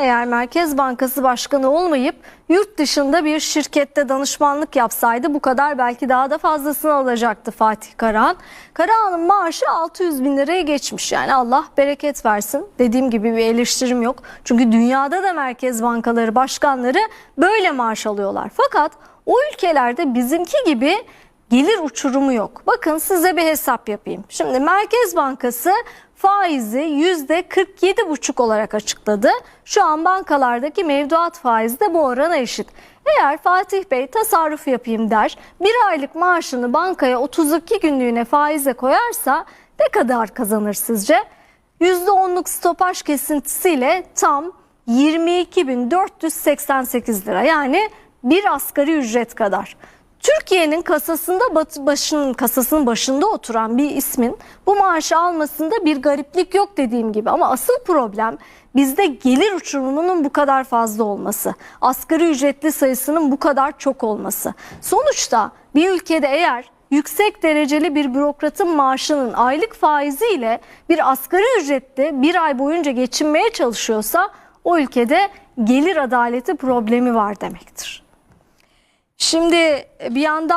Eğer Merkez Bankası Başkanı olmayıp yurt dışında bir şirkette danışmanlık yapsaydı bu kadar belki daha da fazlasını alacaktı Fatih Karahan. Karahan'ın maaşı 600 bin liraya geçmiş yani Allah bereket versin. Dediğim gibi bir eleştirim yok. Çünkü dünyada da merkez bankaları başkanları böyle maaş alıyorlar. Fakat o ülkelerde bizimki gibi gelir uçurumu yok. Bakın size bir hesap yapayım. Şimdi Merkez Bankası faizi %47,5 olarak açıkladı. Şu an bankalardaki mevduat faizi de bu orana eşit. Eğer Fatih Bey tasarruf yapayım der, bir aylık maaşını bankaya 32 günlüğüne faize koyarsa ne kadar kazanır sizce? %10'luk stopaj kesintisiyle tam 22.488 lira yani bir asgari ücret kadar. Türkiye'nin kasasında başının kasasının başında oturan bir ismin bu maaşı almasında bir gariplik yok dediğim gibi ama asıl problem bizde gelir uçurumunun bu kadar fazla olması. Asgari ücretli sayısının bu kadar çok olması. Sonuçta bir ülkede eğer yüksek dereceli bir bürokratın maaşının aylık faiziyle bir asgari ücretli bir ay boyunca geçinmeye çalışıyorsa o ülkede gelir adaleti problemi var demektir. Şimdi bir yandan